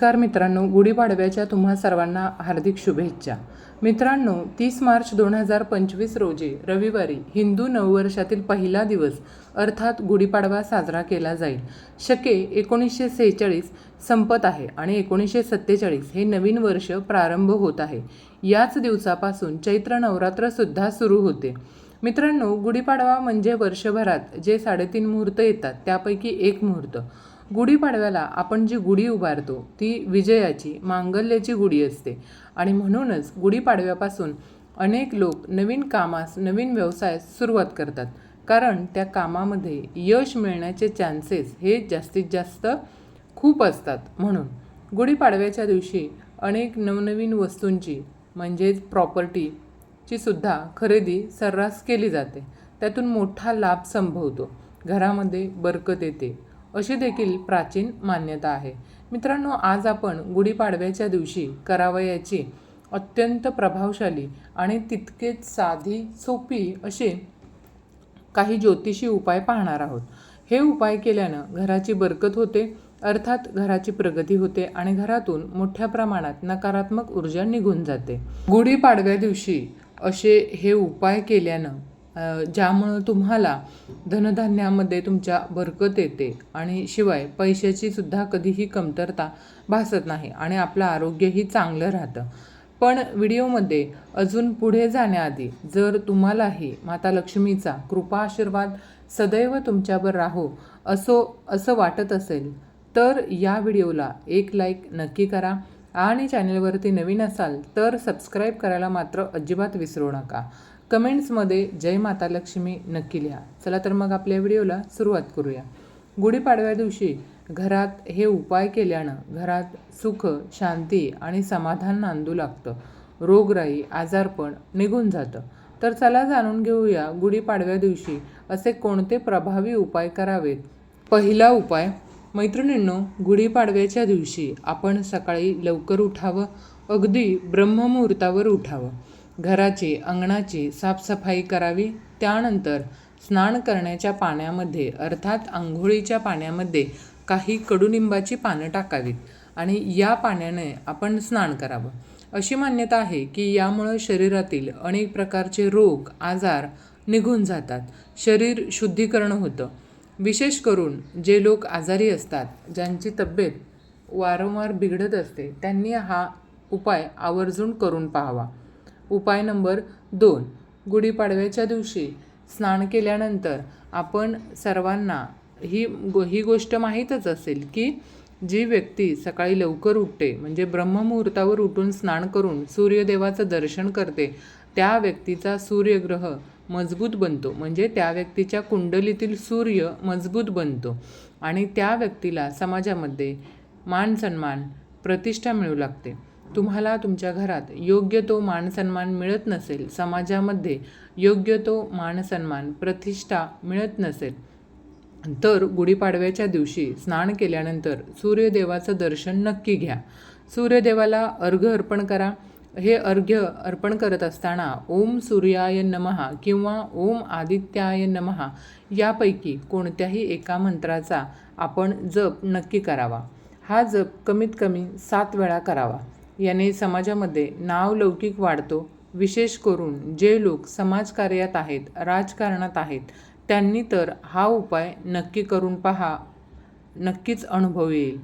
नमस्कार मित्रांनो गुढीपाडव्याच्या तुम्हा सर्वांना हार्दिक शुभेच्छा. मित्रांनो तीस मार्च दोन हजार पंचवीस रोजी रविवारी हिंदू नववर्षातील पहिला दिवस अर्थात गुढीपाडवा साजरा केला जाईल. शके एकोणीसशे सेहेचाळीस संपत आहे आणि एकोणीसशे सत्तेचाळीस हे नवीन वर्ष प्रारंभ होत आहे. याच दिवसापासून चैत्र नवरात्रसुद्धा सुरू होते. मित्रांनो गुढीपाडवा म्हणजे वर्षभरात जे साडेतीन मुहूर्त येतात त्यापैकी एक मुहूर्त. गुढीपाडव्याला आपण जी गुढी उभारतो ती विजयाची मांगल्याची गुढी असते. आणि म्हणूनच गुढीपाडव्यापासून अनेक लोक नवीन कामास नवीन व्यवसायास सुरुवात करतात. कारण त्या कामामध्ये यश मिळण्याचे चान्सेस हे जास्तीत जास्त खूप असतात. म्हणून गुढीपाडव्याच्या दिवशी अनेक नवनवीन वस्तूंची म्हणजेच प्रॉपर्टीची सुद्धा खरेदी सर्रास केली जाते. त्यातून मोठा लाभ संभवतो. घरामध्ये बरकत येते. अशी देखील प्राचीन मान्यता आहे. मित्रांनो आज आपण गुढीपाडव्याच्या दिवशी करावयाची अत्यंत प्रभावशाली आणि तितकेच साधी सोपी असे काही ज्योतिषी उपाय पाहणार आहोत. हे उपाय केल्यानं घराची बरकत होते अर्थात घराची प्रगती होते आणि घरातून मोठ्या प्रमाणात नकारात्मक ऊर्जा निघून जाते. गुढीपाडव्या दिवशी असे हे उपाय केल्यानं ज्यामुळं तुम्हाला धनधान्यामध्ये तुमच्या बरकत येते आणि शिवाय पैशाची सुद्धा कधीही कमतरता भासत नाही आणि आपलं आरोग्यही चांगलं राहतं. पण व्हिडिओमध्ये अजून पुढे जाण्याआधी जर तुम्हालाही माता लक्ष्मीचा कृपा आशीर्वाद सदैव तुमच्यावर राहो असो असं वाटत असेल तर या व्हिडिओला एक लाईक नक्की करा आणि चॅनलवरती नवीन असाल तर सबस्क्राईब करायला मात्र अजिबात विसरू नका. कमेंट्समध्ये जय माता लक्ष्मी नक्की लिहा. चला तर मग आपल्या व्हिडिओला सुरुवात करूया. गुढीपाडव्या दिवशी घरात हे उपाय केल्यानं घरात सुख शांती आणि समाधान नांदू लागतं. रोगराई आजारपण निघून जातं. तर चला जाणून घेऊया गुढीपाडव्या दिवशी असे कोणते प्रभावी उपाय करावेत? पहिला उपाय मैत्रिणींनो गुढीपाडव्याच्या दिवशी आपण सकाळी लवकर उठावं अगदी ब्रह्ममुहूर्तावर उठावं. घराची अंगणाची साफसफाई करावी. त्यानंतर स्नान करण्याच्या पाण्यामध्ये अर्थात आंघोळीच्या पाण्यामध्ये काही कडुनिंबाची पानं टाकावीत आणि या पाण्याने आपण स्नान करावं. अशी मान्यता आहे की यामुळं शरीरातील अनेक प्रकारचे रोग आजार निघून जातात. शरीर शुद्धीकरण होतं. विशेष करून जे लोक आजारी असतात ज्यांची तब्येत वारंवार बिघडत असते त्यांनी हा उपाय आवर्जून करून पाहावा. उपाय नंबर दोन. गुढीपाडव्याच्या दिवशी स्नान केल्यानंतर आपण सर्वांना ही गो ही गोष्ट माहीतच असेल की जी व्यक्ती सकाळी लवकर उठते म्हणजे ब्रह्ममुहूर्तावर उठून स्नान करून सूर्यदेवाचं दर्शन करते त्या व्यक्तीचा सूर्यग्रह मजबूत बनतो. म्हणजे त्या व्यक्तीच्या कुंडलीतील सूर्य मजबूत बनतो आणि त्या व्यक्तीला समाजामध्ये मान सन्मान प्रतिष्ठा मिळू लागते. तुम्हाला तुमच्या घरात योग्य तो मानसन्मान मिळत नसेल समाजामध्ये योग्य तो मानसन्मान प्रतिष्ठा मिळत नसेल तर गुढीपाडव्याच्या दिवशी स्नान केल्यानंतर सूर्यदेवाचं दर्शन नक्की घ्या. सूर्यदेवाला अर्घ अर्पण करा. हे अर्घ्य अर्पण करत असताना ओम सूर्याय नमहा किंवा ओम आदित्याय नमहा यापैकी कोणत्याही एका मंत्राचा आपण जप नक्की करावा. हा जप कमीत कमी सात वेळा करावा. याने समाजामध्ये नाव लौकिक वाढतो. विशेष करून जे लोक समाजकार्यात आहेत राजकारणात आहेत त्यांनी तर हा उपाय नक्की करून पहा नक्कीच अनुभव येईल.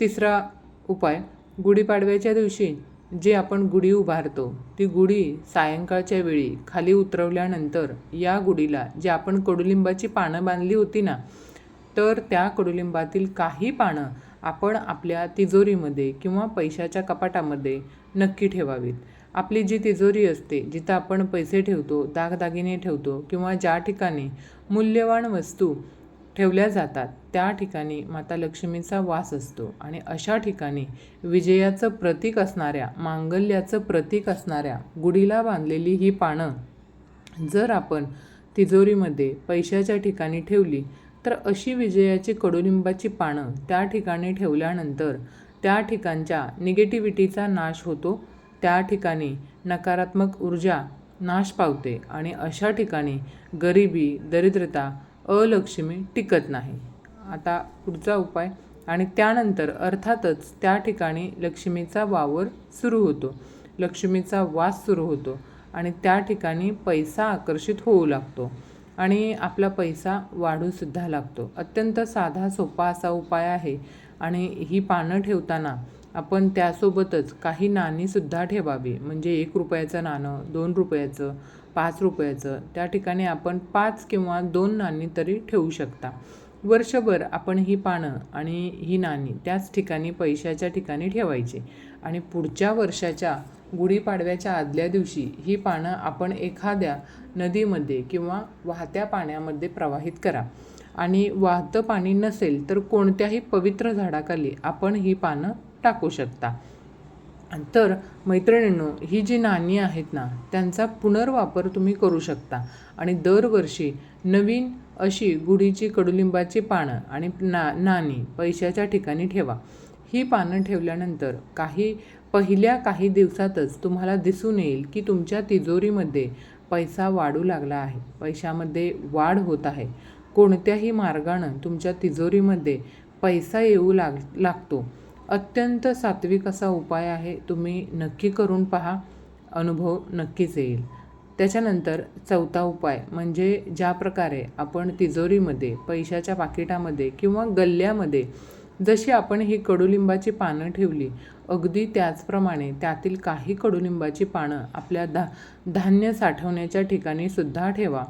तिसरा उपाय गुढीपाडव्याच्या दिवशी जे आपण गुढी उभारतो ती गुढी सायंकाळच्या वेळी खाली उतरवल्यानंतर या गुढीला जे आपण कडुलिंबाची पानं बांधली होती ना तर त्या कडुलिंबातील काही पानं आपण आपल्या तिजोरीमध्ये किंवा पैशाच्या कपाटामध्ये नक्की ठेवावीत. आपली जी तिजोरी असते जिथं आपण पैसे ठेवतो दागदागिने ठेवतो किंवा ज्या ठिकाणी मूल्यवान वस्तू ठेवल्या जातात त्या ठिकाणी माता लक्ष्मीचा वास असतो. आणि अशा ठिकाणी विजयाचं प्रतीक असणाऱ्या मांगल्याचं प्रतीक असणाऱ्या गुढीला बांधलेली ही पानं जर आपण तिजोरीमध्ये पैशाच्या ठिकाणी ठेवली तर अशी विजयाची कडुलिंबाची पानं त्या ठिकाणी ठेवल्यानंतर त्या ठिकाणच्या निगेटिव्हिटीचा नाश होतो. त्या ठिकाणी नकारात्मक ऊर्जा नाश पावते आणि अशा ठिकाणी गरिबी दरिद्रता अलक्ष्मी टिकत नाही. आता पुढचा उपाय आणि त्यानंतर अर्थातच त्या ठिकाणी लक्ष्मीचा वावर सुरू होतो. लक्ष्मीचा वास सुरू होतो आणि त्या ठिकाणी पैसा आकर्षित होऊ लागतो. आणि आपला पैसा वाढूसुद्धा लागतो. अत्यंत साधा सोपा असा उपाय आहे. आणि ही पानं ठेवताना आपण त्यासोबतच काही नाणीसुद्धा ठेवावी. म्हणजे एक रुपयाचं नाणं दोन रुपयाचं पाच रुपयाचं. त्या ठिकाणी आपण पाच किंवा दोन नाणी तरी ठेवू शकता. वर्षभर आपण ही पानं आणि ही नाणी त्याच ठिकाणी पैशाच्या ठिकाणी ठेवायची. आणि पुढच्या वर्षाच्या गुढीपाडव्याच्या आदल्या दिवशी ही पानं आपण एखाद्या नदीमध्ये किंवा वाहत्या पाण्यामध्ये प्रवाहित करा. आणि वाहतं पाणी नसेल तर कोणत्याही पवित्र झाडाखाली आपण ही पानं टाकू शकता. तर मैत्रिणींनो ही जी नाणी आहेत ना त्यांचा पुनर्वापर तुम्ही करू शकता. आणि दरवर्षी नवीन अशी गुढीची कडुलिंबाची पानं आणि ना नाणी पैशाच्या ठिकाणी ठेवा. ही पानं ठेवल्यानंतर काही पहिल्या काही दिवसातच तुम्हाला दिसून येईल की तुमच्या तिजोरीमध्ये पैसा वाढू लागला आहे. पैशामध्ये वाढ होत आहे. कोणत्याही मार्गानं तुमच्या तिजोरीमध्ये पैसा येऊ लाग लागतो. अत्यंत सात्विक असा उपाय आहे. तुम्ही नक्की करून पहा. अनुभव नक्कीच येईल. त्याच्यानंतर चौथा उपाय म्हणजे ज्या प्रकारे आपण तिजोरीमध्ये पैशाच्या पाकिटामध्ये किंवा गल्ल्यामध्ये जशी आपण ही कडुलिंबाची पानं ठेवली अगदी त्याचप्रमाणे त्यातील काही कडुलिंबाची पानं आपल्या धा धान्य साठवण्याच्या ठिकाणी सुद्धा ठेवा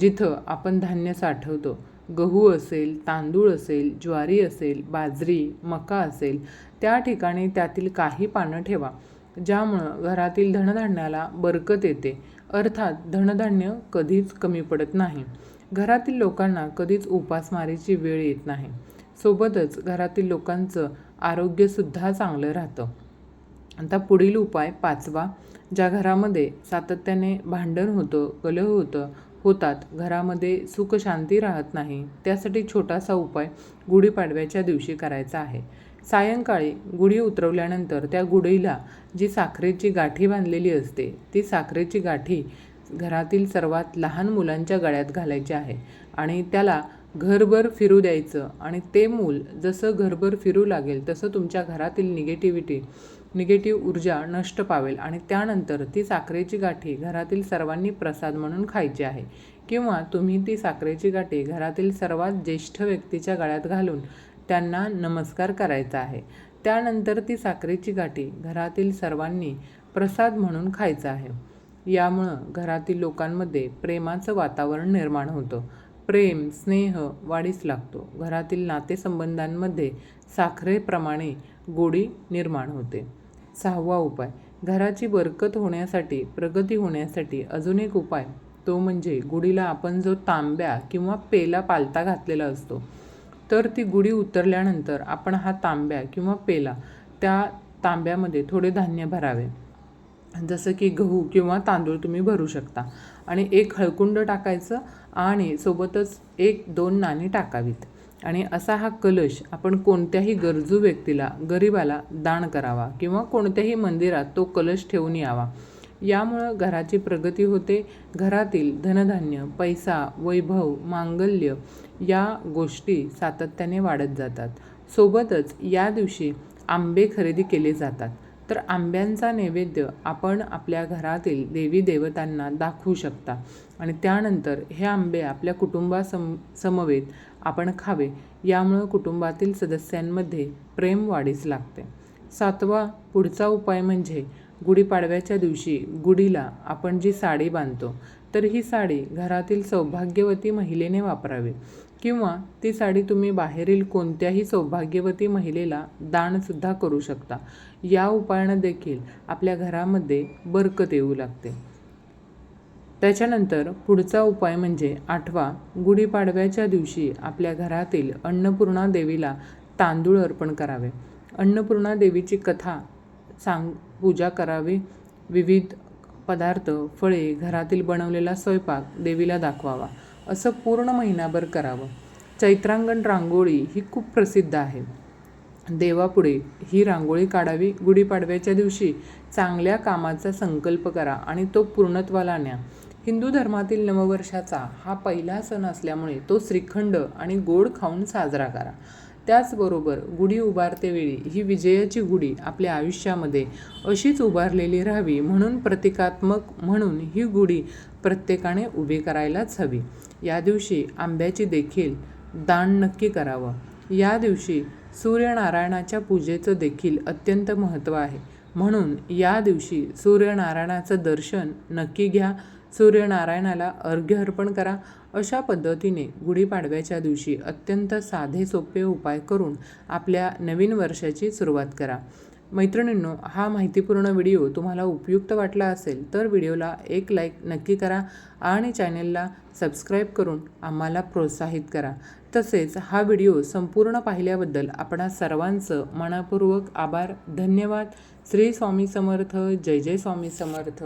जिथं आपण धान्य साठवतो. गहू असेल तांदूळ असेल ज्वारी असेल बाजरी मका असेल त्या ठिकाणी त्यातील काही पानं ठेवा. ज्यामुळं घरातील धनधान्याला बरकत येते. अर्थात धनधान्य कधीच कमी पडत नाही. घरातील लोकांना कधीच उपासमारीची वेळ येत नाही. सोबतच घरातील लोकांचं आरोग्यसुद्धा चांगलं राहतं. आता पुढील उपाय पाचवा ज्या घरामध्ये सातत्याने भांडण होतं कलह होतं होतात घरामध्ये सुखशांती राहत नाही त्यासाठी छोटासा उपाय गुढीपाडव्याच्या दिवशी करायचा आहे. सायंकाळी गुढी उतरवल्यानंतर त्या गुढीला जी साखरेची गाठी बांधलेली असते ती साखरेची गाठी घरातील सर्वात लहान मुलांच्या गळ्यात घालायची आहे आणि त्याला घरभर फिरू द्यायचं आणि ते मूल जसं घरभर फिरू लागेल तसं तुमच्या घरातील निगेटिव्हिटी निगेटिव्ह ऊर्जा नष्ट पावेल आणि त्यानंतर ती साखरेची गाठी घरातील सर्वांनी प्रसाद म्हणून खायची आहे. किंवा तुम्ही ती साखरेची गाठी घरातील सर्वात ज्येष्ठ व्यक्तीच्या गळ्यात घालून त्यांना नमस्कार करायचा आहे. त्यानंतर ती साखरेची गाठी घरातील सर्वांनी प्रसाद म्हणून खायचा आहे. यामुळं घरातील लोकांमध्ये प्रेमाचं वातावरण निर्माण होतं. प्रेम स्नेह वाढीस लागतो. घरातील नातेसंबंधांमध्ये साखरेप्रमाणे गोडी निर्माण होते. सहावा उपाय घराची बरकत होण्यासाठी प्रगती होण्यासाठी अजून एक उपाय तो म्हणजे गुढीला आपण जो तांब्या किंवा पेला पालता घातलेला असतो तर ती गुढी उतरल्यानंतर आपण हा तांब्या किंवा पेला त्या तांब्यामध्ये थोडे धान्य भरावे. जसं की गहू किंवा तांदूळ तुम्ही भरू शकता. आणि एक हळकुंड टाकायचं आणि सोबतच एक दोन नाणी टाकावीत. आणि असा हा कलश आपण कोणत्याही गरजू व्यक्तीला गरिबाला दान करावा किंवा कोणत्याही मंदिरात तो कलश ठेवून यावा. यामुळं घराची प्रगती होते. घरातील धनधान्य पैसा वैभव मांगल्य या गोष्टी सातत्याने वाढत जातात. सोबतच या दिवशी आंबे खरेदी केले जातात. तर आंब्यांचा नैवेद्य आपण आपल्या घरातील देवी देवतांना दाखवू शकता आणि त्यानंतर हे आंबे आपल्या कुटुंबासम समवेत आपण खावे. यामुळं कुटुंबातील सदस्यांमध्ये प्रेम वाढीस लागते. सातवा पुढचा उपाय म्हणजे गुढीपाडव्याच्या दिवशी गुढीला आपण जी साडी बांधतो तर ही साडी घरातील सौभाग्यवती महिलेने वापरावी. किंवा ती साडी तुम्ही बाहेरील कोणत्याही सौभाग्यवती महिलेला दानसुद्धा करू शकता. या उपायानं देखील आपल्या घरामध्ये बरकत येऊ लागते. त्याच्यानंतर पुढचा उपाय म्हणजे आठवा गुढीपाडव्याच्या दिवशी आपल्या घरातील अन्नपूर्णा देवीला तांदूळ अर्पण करावे. अन्नपूर्णा देवीची कथा सांग पूजा करावी. विविध पदार्थ फळे घरातील बनवलेला स्वयंपाक देवीला दाखवावा. असं पूर्ण महिनाभर करावं. चैत्रांगण रांगोळी ही खूप प्रसिद्ध आहे. देवापुढे ही रांगोळी काढावी गुढीपाडव्याच्या दिवशी चांगल्या कामाचा संकल्प करा आणि तो पूर्णत्वाला न्या. हिंदू धर्मातील नववर्षाचा हा पहिला सण असल्यामुळे तो श्रीखंड आणि गोड खाऊन साजरा करा. त्याचबरोबर गुढी उभारतेवेळी ही विजयाची गुढी आपल्या आयुष्यामध्ये अशीच उभारलेली राहावी म्हणून प्रतिकात्मक म्हणून ही गुढी प्रत्येकाने उभी करायलाच हवी. या दिवशी आंब्याची देखील दान नक्की करावं. या दिवशी सूर्यनारायणाच्या पूजेचं देखील अत्यंत महत्त्व आहे. म्हणून या दिवशी सूर्यनारायणाचं दर्शन नक्की घ्या. सूर्यनारायणाला अर्घ्य अर्पण करा. अशा पद्धतीने गुढीपाडव्याच्या दिवशी अत्यंत साधे सोपे उपाय करून आपल्या नवीन वर्षाची सुरुवात करा. मैत्रिणींनो हा माहितीपूर्ण व्हिडिओ तुम्हाला उपयुक्त वाटला असेल तर व्हिडिओला एक लाईक नक्की करा आणि चॅनेलला सबस्क्राईब करून आम्हाला प्रोत्साहित करा. तसेच हा व्हिडिओ संपूर्ण पाहिल्याबद्दल आपणा सर्वांचं मनापूर्वक आभार. धन्यवाद. श्री स्वामी समर्थ. जय जय स्वामी समर्थ.